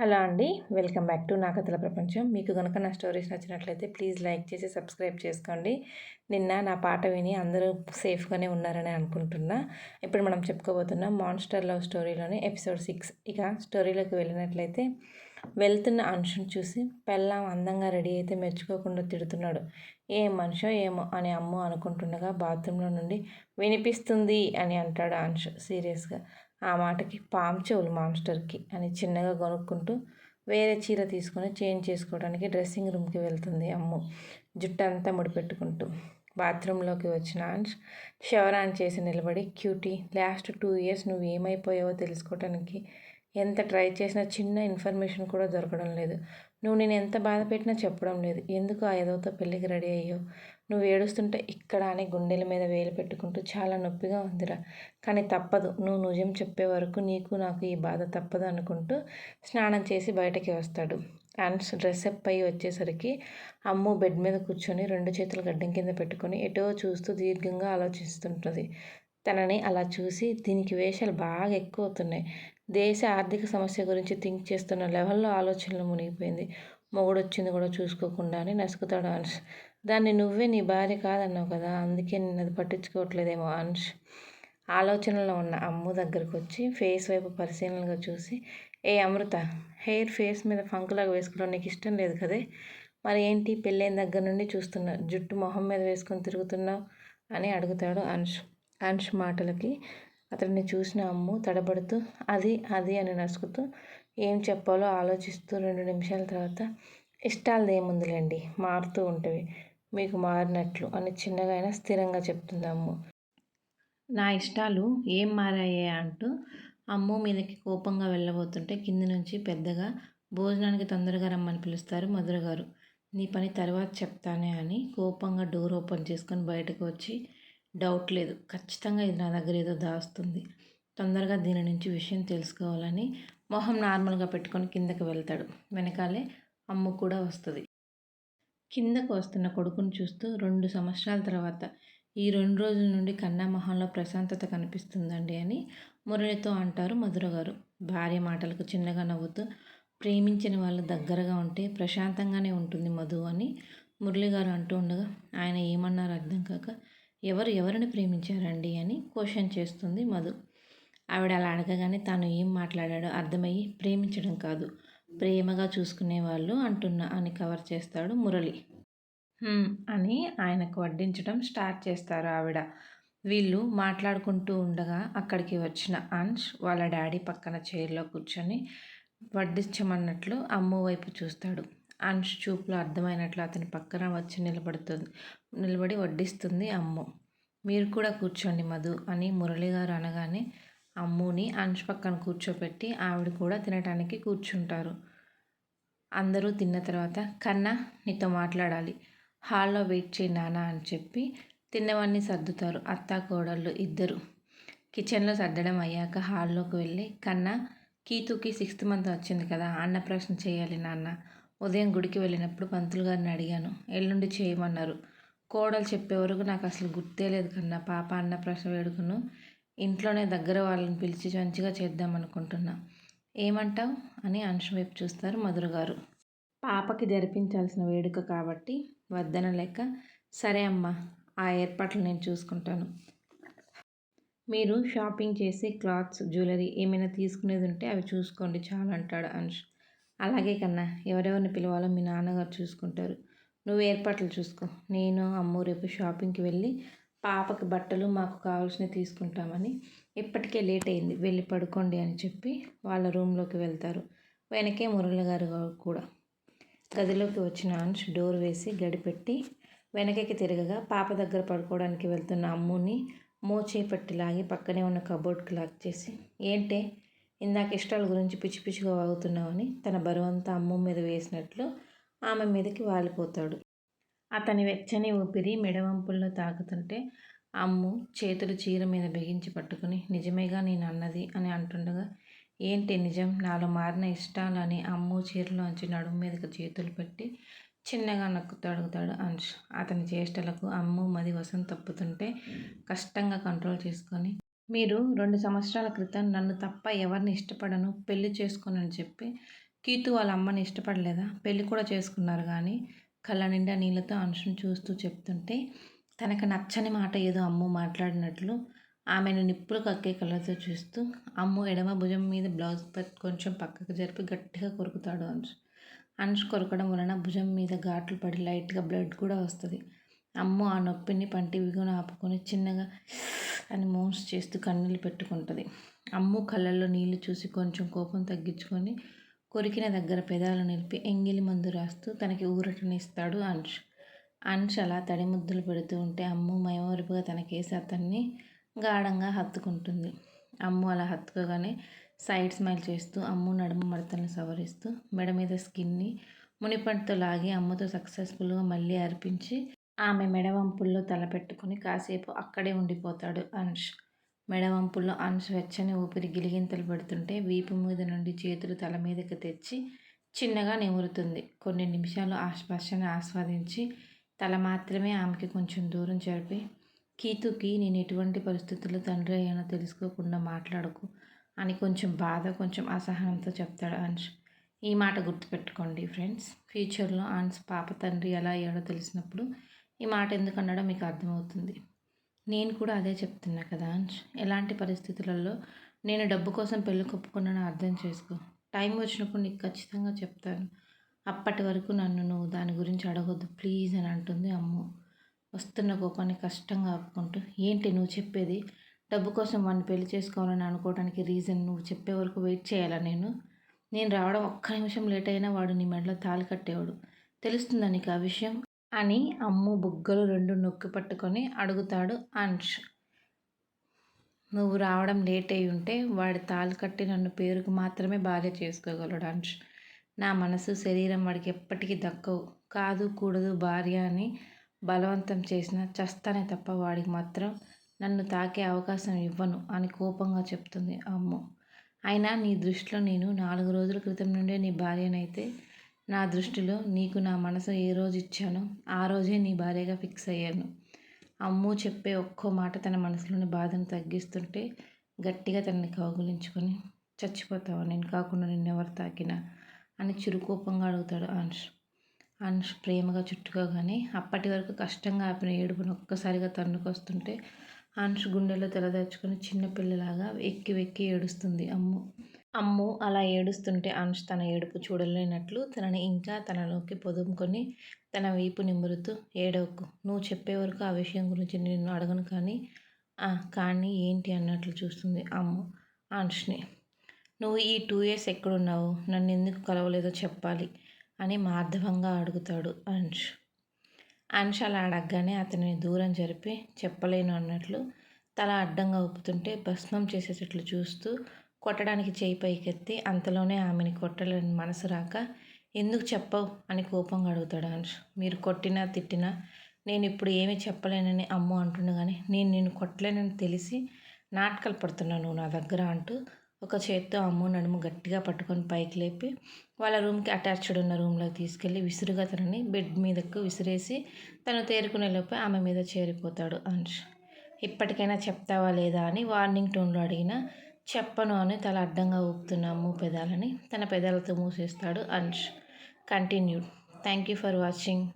Hello అండి. Welcome back to నా కథల ప్రపంచం. మీకు కనుక నా స్టోరీస్ నచ్చినట్లయితే ప్లీజ్ లైక్ చేసి సబ్స్క్రైబ్ చేసుకోండి. నిన్న నా పాట విని అందరూ సేఫ్గానే ఉన్నారని అనుకుంటున్నా. ఇప్పుడు మనం చెప్పుకోబోతున్నాం మాన్స్టర్ లవ్ స్టోరీలోని ఎపిసోడ్ సిక్స్ ఇక స్టోరీలోకి వెళ్ళినట్లయితే వెళ్తున్న అంశం చూసి పెళ్ళాం అందంగా రెడీ అయితే మెచ్చుకోకుండా తిడుతున్నాడు. ఏ మనిషో ఏమో అని అమ్ము అనుకుంటుండగా బాత్రూంలో నుండి వినిపిస్తుంది అని అంటాడు అంశు సీరియస్గా. ఆ మాటకి పామ్ చెవులు మాస్టర్కి అని చిన్నగా కొనుక్కుంటూ వేరే చీర తీసుకొని చేంజ్ చేసుకోవడానికి డ్రెస్సింగ్ రూమ్కి వెళ్తుంది అమ్ము. జుట్టు అంతా ముడిపెట్టుకుంటూ బాత్రూంలోకి వచ్చిన అంశ్ షవర్ ఆన్ చేసి నిలబడి క్యూటీ లాస్ట్ టూ ఇయర్స్ నువ్వు ఏమైపోయావో తెలుసుకోవడానికి ఎంత ట్రై చేసినా చిన్న ఇన్ఫర్మేషన్ కూడా దొరకడం లేదు. నువ్వు నేను ఎంత బాధ పెట్టినా చెప్పడం లేదు. ఎందుకు ఆ ఏదోతో పెళ్ళికి రెడీ అయ్యావు? నువ్వు ఏడుస్తుంటే ఇక్కడ అని గుండెల మీద వేలు పెట్టుకుంటూ చాలా నొప్పిగా ఉందిరా. కానీ తప్పదు. నువ్వు నిజం చెప్పే వరకు నీకు నాకు ఈ బాధ తప్పదు అనుకుంటూ స్నానం చేసి బయటకి వస్తాడు. అండ్ డ్రెస్ అప్ అయ్యి వచ్చేసరికి అమ్ము బెడ్ మీద కూర్చొని రెండు చేతులు గడ్డం కింద పెట్టుకొని ఎటో చూస్తూ దీర్ఘంగా ఆలోచిస్తుంటుంది. తనని అలా చూసి దీనికి వేషాలు బాగా ఎక్కువ అవుతున్నాయి దేశ ఆర్థిక సమస్య గురించి థింక్ చేస్తున్న లెవెల్లో ఆలోచనలు మునిగిపోయింది. మొగుడు వచ్చింది కూడా చూసుకోకుండా అని నసుకుతాడు అంశ్ దాన్ని నువ్వే నీ భార్య కాదన్నావు కదా అందుకే నేను అది పట్టించుకోవట్లేదేమో అంశ్ ఆలోచనలో ఉన్న అమ్ము దగ్గరకు వచ్చి ఫేస్ వైపు పరిశీలనగా చూసి ఏ అమృత హెయిర్ ఫేస్ మీద ఫంకులాగా వేసుకోవడం నీకు ఇష్టం లేదు కదే? మరి ఏంటి పెళ్ళైన దగ్గర నుండి చూస్తున్నా జుట్టు మొహం మీద వేసుకొని తిరుగుతున్నావు? అని అడుగుతాడు అంశ్ అంశ్ మాటలకి అతడిని చూసిన అమ్ము తడబడుతూ అది అది అని నసుకుతూ ఏం చెప్పాలో ఆలోచిస్తూ రెండు నిమిషాల తర్వాత ఇష్టాలది ఏముందిలేండి మారుతూ ఉంటవి. మీకు మారినట్లు అని చిన్నగా అయినా స్థిరంగా చెప్తుంది అమ్ము. నా ఇష్టాలు ఏం మారాయే అంటూ అమ్ము మీదకి కోపంగా వెళ్ళబోతుంటే కింది నుంచి పెద్దగా భోజనానికి తొందరగా రమ్మని పిలుస్తారు మధుర గారు. నీ పని తర్వాత చెప్తానే అని కోపంగా డోర్ ఓపెన్ చేసుకొని బయటకు వచ్చి డౌట్ లేదు. ఖచ్చితంగా ఇది నా దగ్గర ఏదో దాస్తుంది. తొందరగా దీని నుంచి విషయం తెలుసుకోవాలని మొహం నార్మల్గా పెట్టుకొని కిందకి వెళ్తాడు. వెనకాలే అమ్ము కూడా వస్తుంది. కిందకు వస్తున్న కొడుకును చూస్తూ రెండు సంవత్సరాల తర్వాత ఈ రెండు రోజుల నుండి కన్నా మొహంలో ప్రశాంతత కనిపిస్తుందండి అని మురళితో అంటారు మధుర గారు. భార్య మాటలకు చిన్నగా నవ్వుతూ ప్రేమించిన వాళ్ళు దగ్గరగా ఉంటే ప్రశాంతంగానే ఉంటుంది మధు అని మురళి గారు అంటూ ఉండగా ఆయన ఏమన్నారు అర్థం కాక ఎవరు ఎవరిని ప్రేమించారండి అని క్వశ్చన్ చేస్తుంది మధు. ఆవిడ అలా అడగగానే తాను ఏం మాట్లాడాడో అర్థమయ్యి ప్రేమించడం కాదు. ప్రేమగా చూసుకునే వాళ్ళు అంటున్నా అని కవర్ చేస్తాడు మురళి. అని ఆయనకు వడ్డించడం స్టార్ట్ చేస్తారు ఆవిడ. వీళ్ళు మాట్లాడుకుంటూ ఉండగా అక్కడికి వచ్చిన అంశ్ వాళ్ళ డాడీ పక్కన చైర్లో కూర్చొని వడ్డించమన్నట్లు అమ్ము వైపు చూస్తాడు. అంశ్ చూపులో అర్థమైనట్లు అతని పక్కన వచ్చి నిలబడుతుంది నిలబడి వడ్డిస్తుంది అమ్ము. మీరు కూడా కూర్చోండి మధు అని మురళి గారు అనగానే అమ్ముని అంశ్ పక్కన కూర్చోపెట్టి ఆవిడ కూడా తినటానికి కూర్చుంటారు. అందరూ తిన్న తర్వాత కన్నా నీతో మాట్లాడాలి. హాల్లో వెయిట్ చేయి నానా అని చెప్పి తిన్నవన్నీ సర్దుతారు అత్త కోడళ్ళు ఇద్దరు. కిచెన్లో సర్దడం అయ్యాక హాల్లోకి వెళ్ళి కన్నా కీతుకి సిక్స్త్ మంత్ వచ్చింది కదా అన్నప్రాశన చేయాలి నాన్న. ఉదయం గుడికి వెళ్ళినప్పుడు పంతులు గారిని అడిగాను. ఎల్లుండి చేయమన్నారు. కోడలు చెప్పే వరకు నాకు అసలు గుర్తే లేదు కన్నా పాప అన్న ప్రశ్న వేడుకను ఇంట్లోనే దగ్గర వాళ్ళని పిలిచి మంచిగా చేద్దాం అనుకుంటున్నా. ఏమంటావు? అని అంశం వైపు చూస్తారు మధుర గారు. పాపకి జరిపించాల్సిన వేడుక కాబట్టి వద్దన లేక సరే అమ్మా ఆ ఏర్పాట్లు నేను చూసుకుంటాను. మీరు షాపింగ్ చేసి క్లాత్స్ జ్యువెలరీ ఏమైనా తీసుకునేది ఉంటే అవి చూసుకోండి చాలు అంటాడు అంశ్. అలాగే కన్నా ఎవరెవరిని పిలవాలో మీ నాన్నగారు చూసుకుంటారు. నువ్వు ఏర్పాట్లు చూసుకో. నేను అమ్ము రేపు షాపింగ్కి వెళ్ళి పాపకి బట్టలు మాకు కావాల్సినవి తీసుకుంటామని ఇప్పటికే లేట్ అయింది. వెళ్ళి పడుకోండి అని చెప్పి వాళ్ళ రూమ్లోకి వెళ్తారు. వెనకే మురళి గారు కూడా. గదిలోకి వచ్చిన అంశ్ డోర్ వేసి గడిపెట్టి వెనకకి తిరగగా పాప దగ్గర పడుకోవడానికి వెళ్తున్న అమ్ముని మోచేపట్టి లాగి పక్కనే ఉన్న కబోర్డ్కి లాక్ చేసి ఏంటే ఇందాక ఇష్టాల గురించి పిచ్చి పిచ్చిగా వాగుతున్నావని తన బరువంతా అమ్మ మీద వేసినట్లు ఆమె మీదకి వాలిపోతాడు. అతని వెచ్చని ఊపిరి మెడవంపుల్లో తాకుతుంటే అమ్ము చేతులు చీర మీద బిగించి పట్టుకుని నిజమేగా నేను అన్నది అని అంటుండగా ఏంటి నిజం? నాలో మారిన ఇష్టాలని అమ్ము చీరలోంచి నడుము మీదకి చేతులు పెట్టి చిన్నగా నక్కు తడుగుతాడు అంశ్. అతని చేష్టలకు అమ్ము మది వసం తప్పుతుంటే కష్టంగా కంట్రోల్ చేసుకొని మీరు రెండు సంవత్సరాల క్రితం నన్ను తప్ప ఎవరిని ఇష్టపడను పెళ్ళి చేసుకోనని చెప్పి కీతు వాళ్ళ అమ్మని ఇష్టపడలేదా? పెళ్ళి కూడా చేసుకున్నారు కానీ కళ్ళ నిండా నీళ్ళతో అంశం చూస్తూ చెప్తుంటే తనకు నచ్చని మాట ఏదో అమ్ము మాట్లాడినట్లు ఆమెను నిప్పులు కక్కే కళ్ళతో చూస్తూ అమ్ము ఎడమ భుజం మీద బ్లౌజ్ కొంచెం పక్కకు జరిపి గట్టిగా కొరుకుతాడు అంశు అంశు కొరకడం వలన భుజం మీద ఘాట్లు పడి లైట్గా బ్లడ్ కూడా వస్తుంది. అమ్ము ఆ నొప్పిని పంటి విగున ఆపుకొని చిన్నగా అని మోన్స్ చేస్తూ కన్నీళ్ళు పెట్టుకుంటుంది. అమ్ము కళ్ళల్లో నీళ్ళు చూసి కొంచెం కోపం తగ్గించుకొని కొరికిన దగ్గర పెదాలు నిలిపి ఎంగిలి మందు రాస్తూ తనకి ఊరటనిస్తాడు అంష్. అంష్ అలా తడి ముద్దులు పెడుతూ ఉంటే అమ్ము మయమరుపుగా తనకేసి అతన్ని గాఢంగా హత్తుకుంటుంది. అమ్ము అలా హత్తుకోగానే సైడ్ స్మైల్ చేస్తూ అమ్ము నడుము మడతలను సవరిస్తూ మెడ మీద స్కిన్ని మునిపంటితో లాగి అమ్మతో సక్సెస్ఫుల్గా మళ్ళీ అర్పించి ఆమె మెడవంపుల్లో తలపెట్టుకుని కాసేపు అక్కడే ఉండిపోతాడు అంష్. మెడవంపుల్లో అనుస్వెచ్చని ఊపిరి గిలిగింతలు పెడుతుంటే వీపు మీద నుండి చేతులు తల మీదకి తెచ్చి చిన్నగా నిమురుతుంది. కొన్ని నిమిషాలు ఆ స్పర్శను ఆస్వాదించి తల మాత్రమే ఆమెకి కొంచెం దూరం జరిపి కీతుకి నేను ఎటువంటి పరిస్థితుల్లో తండ్రి అయ్యానో తెలుసుకోకుండా మాట్లాడకు అని కొంచెం బాధ కొంచెం అసహనంతో చెప్తాడు అంశ్ ఈ మాట గుర్తుపెట్టుకోండి ఫ్రెండ్స్. ఫ్యూచర్లో ఆన్స్ పాప తండ్రి ఎలా అయ్యాడో తెలిసినప్పుడు ఈ మాట ఎందుకన్నాడో మీకు అర్థమవుతుంది. నేను కూడా అదే చెప్తున్నా కదా ఎలాంటి పరిస్థితులలో నేను డబ్బు కోసం పెళ్ళి కొప్పుకున్నాను అర్థం చేసుకో. టైం వచ్చినప్పుడు నీకు ఖచ్చితంగా చెప్తాను. అప్పటి వరకు నన్ను నువ్వు దాని గురించి అడగొద్దు. ప్లీజ్ అని అంటుంది అమ్ము. వస్తున్న కోపాన్ని కష్టంగా ఆపుకుంటూ ఏంటి నువ్వు చెప్పేది? డబ్బు కోసం వాడిని పెళ్ళి చేసుకోవాలని అనుకోవడానికి రీజన్ నువ్వు చెప్పే వరకు వెయిట్ చేయాలా నేను? నేను రావడం ఒక్క నిమిషం లేట్ అయినా వాడు నీ మెడలో తాళి కట్టేవాడు. తెలుస్తుందా నీకు ఆ విషయం? అని అమ్ము బుగ్గలు రెండు నొక్కి పట్టుకొని అడుగుతాడు అంష్ నువ్వు రావడం లేట్ అయి ఉంటే వాడి తాళి కట్టి నన్ను పేరుకు మాత్రమే భార్య చేసుకోగలడు అంష్ నా మనసు శరీరం వాడికి ఎప్పటికీ దక్కవు. కాదు కూడదు భార్య అని బలవంతం చేసిన చస్తానే తప్ప వాడికి మాత్రం నన్ను తాకే అవకాశం ఇవ్వను అని కోపంగా చెప్తుంది అమ్ము. అయినా నీ దృష్టిలో నేను నాలుగు రోజుల క్రితం నుండే నీ భార్యనైతే నా దృష్టిలో నీకు నా మనసు ఏ రోజు ఇచ్చానో ఆ రోజే నీ భార్యగా ఫిక్స్ అయ్యాను. అమ్ము చెప్పే ఒక్కో మాట తన మనసులోని బాధను తగ్గిస్తుంటే గట్టిగా తనని కౌగులించుకొని చచ్చిపోతావా? నేను కాకుండా నిన్నెవరు తాకినా? అని చిరుకోపంగా అడుగుతాడు అంశ్ అంశ్ ప్రేమగా చుట్టుకోగానే అప్పటి వరకు కష్టంగా ఆపిన ఏడుపును ఒక్కసారిగా తన్నుకొస్తుంటే అంశ్ గుండెలో తలదాచుకొని చిన్నపిల్లలాగా ఎక్కి వెక్కి ఏడుస్తుంది అమ్ము. అమ్ము! అలా ఏడుస్తుంటే అంశ్ తన ఏడుపు చూడలేనట్లు తనని ఇంకా తనలోకి పొదుముకొని తన వీపు నిమురుతూ ఏడవకు. నువ్వు చెప్పే వరకు ఆ విషయం గురించి నిన్ను అడగను కానీ కానీ ఏంటి అన్నట్లు చూస్తుంది అమ్ము అంష్ని నువ్వు ఈ టూ ఇయర్స్ ఎక్కడున్నావు? నన్ను ఎందుకు కలవలేదో చెప్పాలి అని మార్ధవంగా అడుగుతాడు అంష్ అంష్ అలా అడగగానే అతనిని దూరం జరిపి చెప్పలేను అన్నట్లు తల అడ్డంగా ఊపుతుంటే భస్మం చేసేటట్లు చూస్తూ కొట్టడానికి చేయి పైకెత్తి అంతలోనే ఆమెని కొట్టలేని మనసు రాక ఎందుకు చెప్పవు? అని కోపంగా అడుగుతాడు అనుష్. మీరు కొట్టినా తిట్టినా నేను ఇప్పుడు ఏమీ చెప్పలేనని అమ్మ అంటుండే కానీ నేను నిన్ను కొట్టలేనని తెలిసి నాటకాలు పడుతున్నాను నువ్వు నా దగ్గర అంటూ ఒక చేత్తో అమ్ము నడుము గట్టిగా పట్టుకొని పైకి లేపి వాళ్ళ రూమ్కి అటాచ్డ్ ఉన్న రూమ్లోకి తీసుకెళ్ళి విసురుగా తనని బెడ్ మీదకు విసిరేసి తను తేరుకునే లోపే ఆమె మీద చేరిపోతాడు అంశ్ ఇప్పటికైనా చెప్తావా లేదా? అని వార్నింగ్ టోన్లో అడిగిన చెప్పను అని తల అడ్డంగా ఊపుతున్నాము పెదాలని తన పెదాలతో మూసేస్తాడు Ansh continued thank you for watching